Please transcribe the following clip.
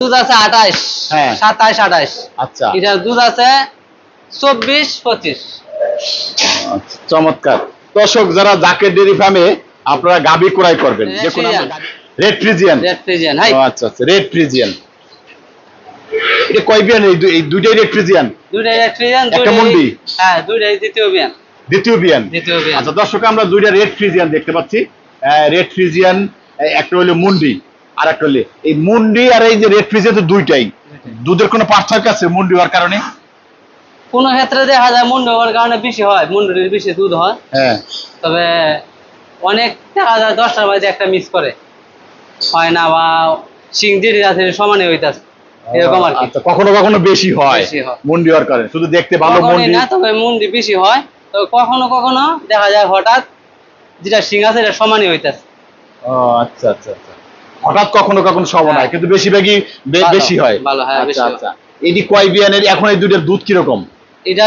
দুধ আছে আঠাশ হ্যাঁ। সাতাশ আঠাশ। আচ্ছা। এটার দুধ আছে চব্বিশ পঁচিশ। আচ্ছা, চমৎকার। দর্শক যারা জাকের ডেরি ফার্মে আপনারা গাবি ক্রয় করবেন। যে কোনো রেড ফ্রিজিয়ান রেড ফ্রিজিয়ান আচ্ছা আচ্ছা রেড ফ্রিজিয়ান এটা কয় বিয়ান? এই দু- এই দুইটাই রেড ফ্রিজিয়ান দুইটাই রেড ফ্রিজিয়ান একটা মুন্ডি। হ্যাঁ দুইটাই দ্বিতীয় বিয়ান। দ্বিতীয় বিয়ান। দ্বিতীয় বিয়ান। আচ্ছা দর্শক আমরা দুইটা রেড ফ্রিজিয়ান দেখতে পাচ্ছি। রেড ফ্রিজিয়ান একটা হলো মুন্ডি। আর একটা হলে এই মুন্ডি আর এই যে রেড ফ্রিজিয়ান তো দুইটাই। দুধের কোনো পার্থক্য আছে মুন্ডি হওয়ার কারণে? কোনো ক্ষেত্রে দেখা যায় মুন্ড হওয়ার কারণে বেশি হয় মুন্ডের বেশি দুধ হয়। হ্যাঁ। তবে অনেক দেখা যায় দশটার বাজে একটা মিস করে। হয় না বা সিং যেটি আছে সমানে হইতাছে। এরকম আর কি। আচ্ছা কখনো কখনো বেশি হয় মুন্ডি হওয়ার কারণে। শুধু দেখতে ভালো মুন্ডি? না তবে মুন্ডি বেশি হয়। তবে কখনো কখনো দেখা যায় হঠাৎ যেটা সিং আছে এটা সমানই হইতাছে। ও আচ্ছা আচ্ছা আচ্ছা। হঠাৎ কখনো কখনো সব হ্যাঁ। হয় কিন্তু বেশিরভাগই বেশি হয় আচ্ছা বেশি হয়। আচ্ছা এডি কয় বিয়ানের এখন এই দুধের দুধ কীরকম এটা